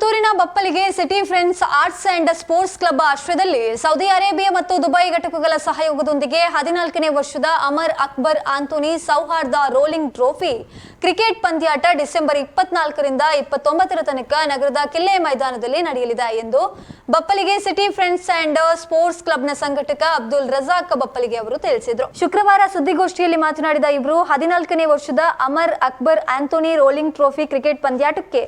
ಪುತ್ತೂರಿನ Bappalige city friends arts and sports club ಆಶ್ರಯದಲ್ಲಿ Saudi Arabia ಮತ್ತು ದುಬೈ ಘಟಕಗಳ ಸಹಯೋಗದೊಂದಿಗೆ ಹದಿನಾಲ್ಕನೇ ವರ್ಷದ ಅಮರ್ ಅಕ್ಬರ್ ಆಂಟೋನಿ ಸೌಹಾರ್ದ ರೋಲಿಂಗ್ ಟ್ರೋಫಿ ಕ್ರಿಕೆಟ್ ಪಂದ್ಯಾಟ ಡಿಸೆಂಬರ್ ಇಪ್ಪತ್ನಾಲ್ಕರಿಂದ ಇಪ್ಪತ್ತೊಂಬತ್ತರ ತನಕ ನಗರದ ಕಿಲ್ಲೆ ಮೈದಾನದಲ್ಲಿ ನಡೆಯಲಿದೆ ಎಂದು Bappalige city friends and sports ಕ್ಲಬ್ನ ಸಂಘಟಕ ಅಬ್ದುಲ್ ರಜಾಕ್ ಬಪ್ಪಲಿಗೆ ಅವರು ತಿಳಿಸಿದರು. ಶುಕ್ರವಾರ ಸುದ್ದಿಗೋಷ್ಠಿಯಲ್ಲಿ ಮಾತನಾಡಿದ ಇವರು ಹದಿನಾಲ್ಕನೇ ವರ್ಷದ Amar Akbar Antony rolling trophy cricket ಪಂದ್ಯಾಟಕ್ಕೆ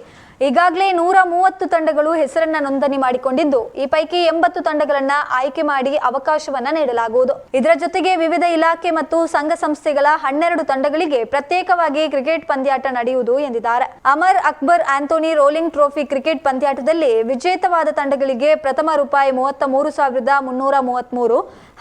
ಈಗಾಗಲೇ ನೂರ ಮೂವತ್ತು ತಂಡಗಳು ಹೆಸರನ್ನ ನೋಂದಣಿ ಮಾಡಿಕೊಂಡಿದ್ದು, ಈ ಪೈಕಿ ಎಂಬತ್ತು ತಂಡಗಳನ್ನ ಆಯ್ಕೆ ಮಾಡಿ ಅವಕಾಶವನ್ನ ನೀಡಲಾಗುವುದು. ಇದರ ಜೊತೆಗೆ ವಿವಿಧ ಇಲಾಖೆ ಮತ್ತು ಸಂಘ ಸಂಸ್ಥೆಗಳ ಹನ್ನೆರಡು ತಂಡಗಳಿಗೆ ಪ್ರತ್ಯೇಕವಾಗಿ ಕ್ರಿಕೆಟ್ ಪಂದ್ಯಾಟ ನಡೆಯುವುದು ಎಂದಿದ್ದಾರೆ. Amar Akbar Anthony rolling trophy cricket ಪಂದ್ಯಾಟದಲ್ಲಿ ವಿಜೇತವಾದ ತಂಡಗಳಿಗೆ ಪ್ರಥಮ ರೂಪಾಯಿ ಮೂವತ್ತ ಮೂರು ಸಾವಿರದ ಮುನ್ನೂರ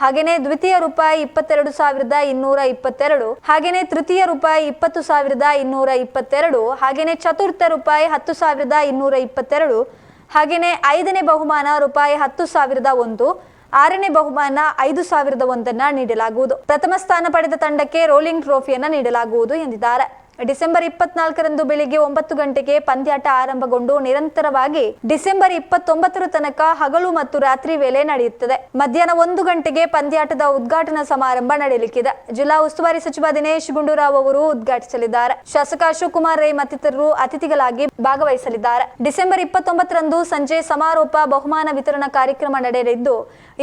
ಹಾಗೆಯೇ ದ್ವಿತೀಯ ರೂಪಾಯಿ ಇಪ್ಪತ್ತೆರಡು ಸಾವಿರದ ಇನ್ನೂರ ಇಪ್ಪತ್ತೆರಡು, ಹಾಗೆಯೇ ತೃತೀಯ ರೂಪಾಯಿ ಇಪ್ಪತ್ತು ಸಾವಿರದ ಇನ್ನೂರ ಇಪ್ಪತ್ತೆರಡು, ಹಾಗೆಯೇ ಚತುರ್ಥ ರೂಪಾಯಿ ಹತ್ತು ಸಾವಿರದ ಇನ್ನೂರ ಇಪ್ಪತ್ತೆರಡು. ಹಾಗೆಯೇ ಐದನೇ ಬಹುಮಾನ ರೂಪಾಯಿ ಹತ್ತು ಸಾವಿರದ ಒಂದು. ಆರನೇ ಬಹುಮಾನ ಐದು ಸಾವಿರದ ಒಂದನ್ನ ನೀಡಲಾಗುವುದು. ಪ್ರಥಮ ಸ್ಥಾನ ಪಡೆದ ತಂಡಕ್ಕೆ ರೋಲಿಂಗ್ ಟ್ರೋಫಿಯನ್ನ ನೀಡಲಾಗುವುದು ಎಂದಿದ್ದಾರೆ. ಡಿಸೆಂಬರ್ ಇಪ್ಪತ್ನಾಲ್ಕರಂದು ಬೆಳಿಗ್ಗೆ ಒಂಬತ್ತು ಗಂಟೆಗೆ ಪಂದ್ಯಾಟ ಆರಂಭಗೊಂಡು ನಿರಂತರವಾಗಿ ಡಿಸೆಂಬರ್ ಇಪ್ಪತ್ತೊಂಬತ್ತರ ತನಕ ಹಗಲು ಮತ್ತು ರಾತ್ರಿ ವೇಳೆ ನಡೆಯುತ್ತದೆ. ಮಧ್ಯಾಹ್ನ ಒಂದು ಗಂಟೆಗೆ ಪಂದ್ಯಾಟದ ಉದ್ಘಾಟನಾ ಸಮಾರಂಭ ನಡೆಯಲಿಕ್ಕಿದೆ. ಜಿಲ್ಲಾ ಉಸ್ತುವಾರಿ ಸಚಿವ ದಿನೇಶ್ ಗುಂಡೂರಾವ್ ಅವರು ಉದ್ಘಾಟಿಸಲಿದ್ದಾರೆ. ಶಾಸಕ ಕುಮಾರ್ ರೈ ಮತ್ತಿತರರು ಅತಿಥಿಗಳಾಗಿ ಭಾಗವಹಿಸಲಿದ್ದಾರೆ. ಡಿಸೆಂಬರ್ ಇಪ್ಪತ್ತೊಂಬತ್ತರಂದು ಸಂಜೆ ಸಮಾರೋಪ ಬಹುಮಾನ ವಿತರಣಾ ಕಾರ್ಯಕ್ರಮ ನಡೆಯಲಿದ್ದು,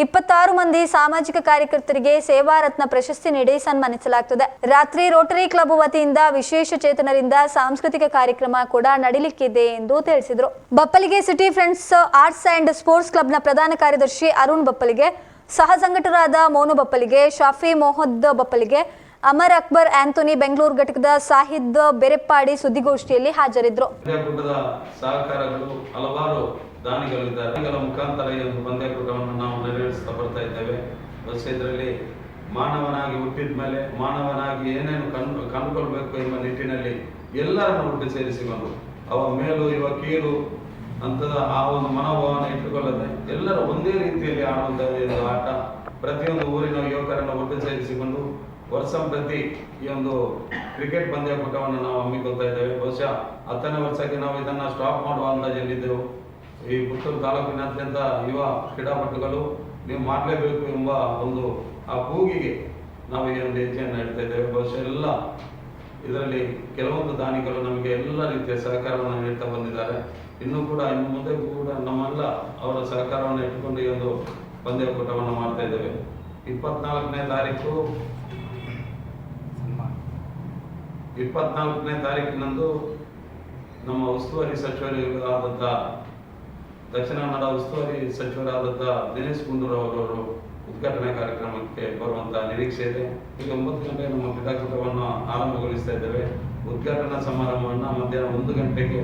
ಇಪ್ಪತ್ತಾರು ಮಂದಿ ಸಾಮಾಜಿಕ ಕಾರ್ಯಕರ್ತರಿಗೆ ಸೇವಾ ರತ್ನ ಪ್ರಶಸ್ತಿ ನೀಡಿ ಸನ್ಮಾನಿಸಲಾಗುತ್ತದೆ ರಾತ್ರಿ ರೋಟರಿ ಕ್ಲಬ್ ವತಿಯಿಂದ ವಿಶೇಷ ಚೇತನರಿಂದ ಸಾಂಸ್ಕೃತಿಕ ಕಾರ್ಯಕ್ರಮ ಕೂಡ ನಡೀಲಿಕ್ಕಿದೆ ಎಂದು ತಿಳಿಸಿದರು. Bappalige city friends, arts and sports ಕ್ಲಬ್ನ ಪ್ರಧಾನ ಕಾರ್ಯದರ್ಶಿ ಅರುಣ್ ಬಪ್ಪಲಿಗೆ ಸಹ ಸಂಘಟಕರಾದ ಮೋನು ಬಪ್ಪಲಿಗೆ, ಶಾಫಿ ಮೊಹದ್ ಬಪ್ಪಲಿಗೆ, ಅಮರ್ ಅಕ್ಬರ್ ಆಂಥೋನಿ ಬೆಂಗಳೂರು ಘಟಕದ ಸಾಹಿದ್ ಬೆರೆಪ್ಪಾಡಿ ಸುದ್ದಿಗೋಷ್ಠಿಯಲ್ಲಿ ಹಾಜರಿದ್ದರು ಹಲವಾರು ದಾನಿಗಳಿದ್ದಾರೆ. ದಾನಿಗಳ ಮುಖಾಂತರ ಈ ಒಂದು ಪಂದ್ಯಕೂಟವನ್ನು ನಾವು ನೆರವೇರಿಸ್ತಾ ಬರ್ತಾ ಇದ್ದೇವೆ. ಇದರಲ್ಲಿ ಮಾನವನಾಗಿ ಹುಟ್ಟಿದ ಮೇಲೆ ಮಾನವನಾಗಿ ಏನೇನು ಕಂಡು ಕಂಡುಕೊಳ್ಬೇಕು ಎಂಬ ನಿಟ್ಟಿನಲ್ಲಿ ಎಲ್ಲರನ್ನು ಒಟ್ಟು ಸೇರಿಸಿಕೊಂಡು, ಅವ ಮೇಲು, ಇವ ಕೀಳು ಅಂತ ಆ ಒಂದು ಮನೋಭಾವನೆ ಇಟ್ಟುಕೊಳ್ಳದೆ ಎಲ್ಲರೂ ಒಂದೇ ರೀತಿಯಲ್ಲಿ ಆಡುವಂತಹ ಇದು ಆಟ. ಪ್ರತಿಯೊಂದು ಊರಿನ ಯುವಕರನ್ನು ಒಟ್ಟು ಸೇರಿಸಿಕೊಂಡು ವರ್ಷ ಪ್ರತಿ ಈ ಒಂದು ಕ್ರಿಕೆಟ್ ಪಂದ್ಯಕೂಟವನ್ನು ನಾವು ಹಮ್ಮಿಕೊಳ್ತಾ ಇದ್ದೇವೆ. ಬಹುಶಃ ಹತ್ತನೇ ವರ್ಷಕ್ಕೆ ನಾವು ಇದನ್ನ ಸ್ಟಾಪ್ ಮಾಡುವ ಅಂದಾಜಲ್ಲಿದ್ದೆವು. ಈ ಪುತ್ತೂರು ತಾಲೂಕಿನಾದ್ಯಂತ ಯುವ ಕ್ರೀಡಾಪಟುಗಳು, ನೀವು ಮಾಡಲೇಬೇಕು ಎಂಬ ಒಂದು ಆ ಕೂಗಿಗೆ ನಾವು ಏನು ಒಂದು ಹೆಜ್ಜೆಯನ್ನು ಇಡ್ತಾ ಇದ್ದೇವೆ ಬಹುಶಃ ಎಲ್ಲ ಇದರಲ್ಲಿ ಕೆಲವೊಂದು ದಾನಿಗಳು ನಮಗೆ ಎಲ್ಲ ರೀತಿಯ ಸಹಕಾರವನ್ನು ನೀಡ್ತಾ ಬಂದಿದ್ದಾರೆ. ಇನ್ನೂ ಕೂಡ ಇನ್ನು ಮುಂದೆ ಕೂಡ ನಮ್ಮೆಲ್ಲ ಅವರ ಸಹಕಾರವನ್ನು ಇಟ್ಟುಕೊಂಡು ಈ ಒಂದು ಪಂದ್ಯಕೂಟವನ್ನು ಮಾಡ್ತಾ ಇದ್ದೇವೆ. ಇಪ್ಪತ್ನಾಲ್ಕನೇ ತಾರೀಕು ಇಪ್ಪತ್ನಾಲ್ಕನೇ ತಾರೀಕಿನಂದು ನಮ್ಮ ಉಸ್ತುವಾರಿ ಸಚಿವರಾದಂಥ ದಕ್ಷಿಣ ಕನ್ನಡ ಉಸ್ತುವಾರಿ ಸಚಿವರಾದಂಥ ದಿನೇಶ್ ಗುಂಡೂರಾವ್ ಅವರವರು ಉದ್ಘಾಟನಾ ಕಾರ್ಯಕ್ರಮಕ್ಕೆ ಬರುವಂತಹ ನಿರೀಕ್ಷೆ ಇದೆ. ಈಗ ಒಂಬತ್ತು ಗಂಟೆಗೆ ನಮ್ಮ ಕ್ರೀಡಾಕೂಟವನ್ನು ಆರಂಭಗೊಳಿಸ್ತಾ ಇದ್ದೇವೆ. ಉದ್ಘಾಟನಾ ಸಮಾರಂಭವನ್ನು ಮಧ್ಯಾಹ್ನ ಒಂದು ಗಂಟೆಗೆ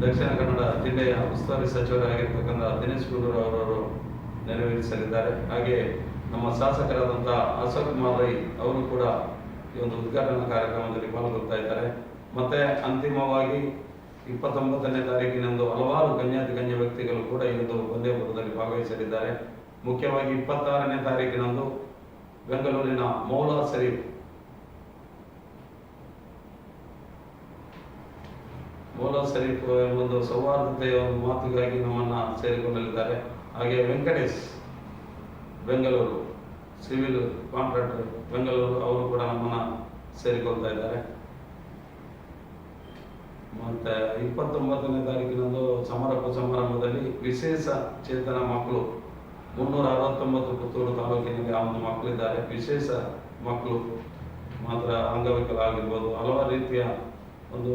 ದಕ್ಷಿಣ ಕನ್ನಡ ಜಿಲ್ಲೆಯ ಉಸ್ತುವಾರಿ ಸಚಿವರಾಗಿರ್ತಕ್ಕಂಥ ದಿನೇಶ್ ಗುಂಡೂರು ಅವರವರು ನೆರವೇರಿಸಲಿದ್ದಾರೆ. ಹಾಗೆ ನಮ್ಮ ಶಾಸಕರಾದಂಥ ಅಶೋಕ್ ಕುಮಾರ್ ರೈ ಅವರು ಕೂಡ ಈ ಒಂದು ಉದ್ಘಾಟನಾ ಕಾರ್ಯಕ್ರಮದಲ್ಲಿ ಪಾಲ್ಗೊಳ್ತಾ ಇದ್ದಾರೆ. ಮತ್ತೆ ಅಂತಿಮವಾಗಿ ಇಪ್ಪತ್ತೊಂಬತ್ತನೇ ತಾರೀಕಿನಂದು ಹಲವಾರು ಗಣ್ಯಾತಿ ಗಣ್ಯ ವ್ಯಕ್ತಿಗಳು ಕೂಡ ಇಂದು ಒಂದೇ ಪುರದಲ್ಲಿ ಭಾಗವಹಿಸಲಿದ್ದಾರೆ. ಮುಖ್ಯವಾಗಿ ಇಪ್ಪತ್ತಾರನೇ ತಾರೀಕಿನಂದು ಬೆಂಗಳೂರಿನ ಮೌಲಾ ಶರೀಫ್. ಮೌಲಾ ಶರೀಫ್ ಒಂದು ಸೌಹಾರ್ದತೆಯ ಒಂದು ಮಾತುಗಾಗಿ ನಮ್ಮನ್ನ ಸೇರಿಕೊಂಡಲಿದ್ದಾರೆ ಹಾಗೆ ವೆಂಕಟೇಶ್, ಬೆಂಗಳೂರು ಸಿವಿಲ್ ಕಾಂಟ್ರಾಕ್ಟರ್ ಬೆಂಗಳೂರು ಅವರು ಕೂಡ ನಮ್ಮನ್ನ ಸೇರಿಕೊಳ್ತಾ ಇದ್ದಾರೆ. ಮತ್ತೆ ಇಪ್ಪತ್ತೊಂಬತ್ತನೇ ತಾರೀಕಿನಂದು ಸಮಾರೋಪ ಸಮಾರಂಭದಲ್ಲಿ ವಿಶೇಷ ಚೇತನ ಮಕ್ಕಳು, ಮುನ್ನೂರ ಅರವತ್ತೊಂಬತ್ತು ಪುತ್ತೂರು ತಾಲೂಕಿನಲ್ಲಿ ಆ ಒಂದು ಮಕ್ಕಳಿದ್ದಾರೆ, ವಿಶೇಷ ಮಕ್ಕಳು ಮಾತ್ರ ಅಂಗವಿಕಲ ಆಗಿರ್ಬೋದು ಹಲವಾರು ರೀತಿಯ ಒಂದು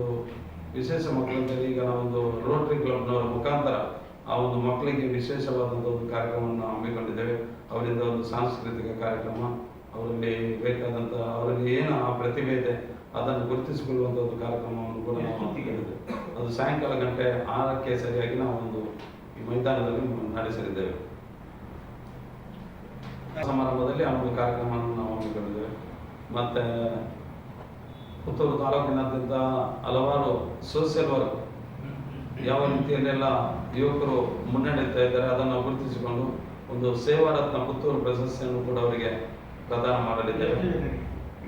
ವಿಶೇಷ ಮಕ್ಕಳಿದ್ದರೆ ಈಗ ನಾವೊಂದು ರೋಟರಿ ಕ್ಲಬ್ನವರ ಮುಖಾಂತರ ಆ ಒಂದು ಮಕ್ಕಳಿಗೆ ವಿಶೇಷವಾದಂಥ ಒಂದು ಕಾರ್ಯಕ್ರಮವನ್ನು ಹಮ್ಮಿಕೊಂಡಿದ್ದೇವೆ. ಅವರಿಂದ ಒಂದು ಸಾಂಸ್ಕೃತಿಕ ಕಾರ್ಯಕ್ರಮ, ಅವರಲ್ಲಿ ಬೇಕಾದಂಥ ಅವರಲ್ಲಿ ಏನು ಆ ಪ್ರತಿಭೆ ಇದೆ ಅದನ್ನು ಗುರುತಿಸಿಕೊಳ್ಳುವಂಥ ಒಂದು ಕಾರ್ಯಕ್ರಮವನ್ನು ಕೂಡ ನಾವು ಸಾಯಂಕಾಲ ಗಂಟೆ ಆರಕ್ಕೆ ಸರಿಯಾಗಿ ನಾವು ಒಂದು ಈ ಮೈದಾನದಲ್ಲಿ ನಡೆಸಲಿದ್ದೇವೆ. ಸಮಾರಂಭದಲ್ಲಿ ಆ ಒಂದು ಕಾರ್ಯಕ್ರಮವನ್ನು ನಾವು ಹಮ್ಮಿಕೊಂಡಿದ್ದೇವೆ. ಮತ್ತೆ ಪುತ್ತೂರು ತಾಲೂಕಿನಾದ್ಯಂತ ಹಲವಾರು ಸೋಷಿಯಲ್ ವರ್ಕ್ ಯಾವ ರೀತಿಯಲ್ಲೆಲ್ಲ ಯುವಕರು ಮುನ್ನಡೆಯುತ್ತಾ ಇದ್ದಾರೆ ಅದನ್ನು ಗುರುತಿಸಿಕೊಂಡು ಒಂದು ಸೇವಾರತ್ನ ಪುತ್ತೂರು ಪ್ರಶಸ್ತಿಯನ್ನು ಕೂಡ ಅವರಿಗೆ ಪ್ರದಾನ ಮಾಡಲಿದ್ದೇವೆ.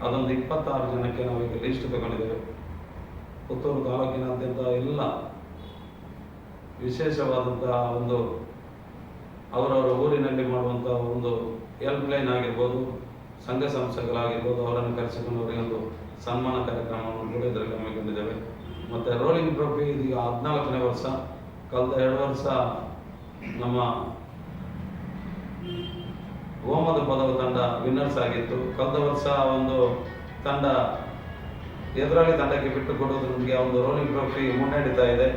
ಅದೊಂದು ಇಪ್ಪತ್ತಾರು ಜನಕ್ಕೆ ನಾವು ಈಗ ಲಿಸ್ಟ್ ತಗೊಂಡಿದ್ದೇವೆ. ಪುತ್ತೂರು ತಾಲೂಕಿನಾದ್ಯಂತ ಎಲ್ಲ ವಿಶೇಷವಾದಂತಹ ಒಂದು ಅವರವರ ಊರಿನಲ್ಲಿ ಮಾಡುವಂತಹ ಒಂದು ಹೆಲ್ಪ್ ಲೈನ್ ಆಗಿರ್ಬೋದು, ಸಂಘ ಸಂಸ್ಥೆಗಳಾಗಿರ್ಬೋದು, ಅವರನ್ನು ಕರೆಸಿಕೊಂಡು ಅವರಿಗೆ ಒಂದು ಸನ್ಮಾನ ಕಾರ್ಯಕ್ರಮವನ್ನು ಕೂಡ ಇದರಲ್ಲಿ ಹಮ್ಮಿಕೊಂಡಿದ್ದೇವೆ ಮತ್ತು ರೋಲಿಂಗ್ ಟ್ರೋಫಿ ಇದೀಗ ಹದಿನಾಲ್ಕನೇ ವರ್ಷ. ಕಳೆದ ಎರಡು ವರ್ಷ ನಮ್ಮ ಹೋಮದ ಪದವ ತಂಡ ವಿನ್ನರ್ಸ್ ಆಗಿತ್ತು. ಕಳೆದ ವರ್ಷ ಒಂದು ತಂಡ ಎದುರಾಳಿ ತಂಡಕ್ಕೆ ಬಿಟ್ಟು ಕೊಡುವುದರೊಂದಿಗೆ ಒಂದು ರೋಲಿಂಗ್ ಟ್ರೋಫಿ ಮುನ್ನಡೀತಾ ಇದೆ.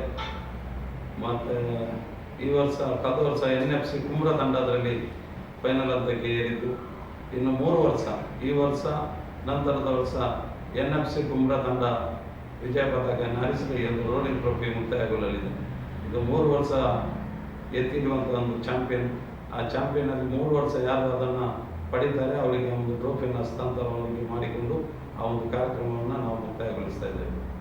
ಮತ್ತು ಈ ವರ್ಷ, ಕಳೆದ ವರ್ಷ ಎನ್ ಎಫ್ ಸಿ ಕುಮ್ರ ತಂಡ ಅದರಲ್ಲಿ ಫೈನಲ್ ಹಂತಕ್ಕೆ ಏರಿದ್ದು. ಇನ್ನು ಮೂರು ವರ್ಷ, ಈ ವರ್ಷ, ನಂತರದ ವರ್ಷ ಎನ್ ಎಫ್ ಸಿ ಕುಮ್ರ ತಂಡ ವಿಜಯ ಪತಾಕೆಯನ್ನು ಹರಿಸಲಿ ಎಂದು ರೋಲಿಂಗ್ ಟ್ರೋಫಿ ಮುಕ್ತಾಯಗೊಳ್ಳಲಿದೆ. ಇದು ಮೂರು ವರ್ಷ ಎತ್ತಿರುವಂಥ ಒಂದು ಚಾಂಪಿಯನ್ ಆ ಚಾಂಪಿಯನಲ್ಲಿ ಮೂರು ವರ್ಷ ಯಾರು ಅದನ್ನು ಪಡೀತಾರೆ, ಅವರಿಗೆ ಒಂದು ಟ್ರೋಫಿಯನ್ನು ಹಸ್ತಾಂತರವಾಗಿ ಮಾಡಿಕೊಂಡು ಆ ಒಂದು ಕಾರ್ಯಕ್ರಮವನ್ನು ನಾವು ಮುಕ್ತಾಯಗೊಳಿಸ್ತಾ ಇದ್ದೇವೆ.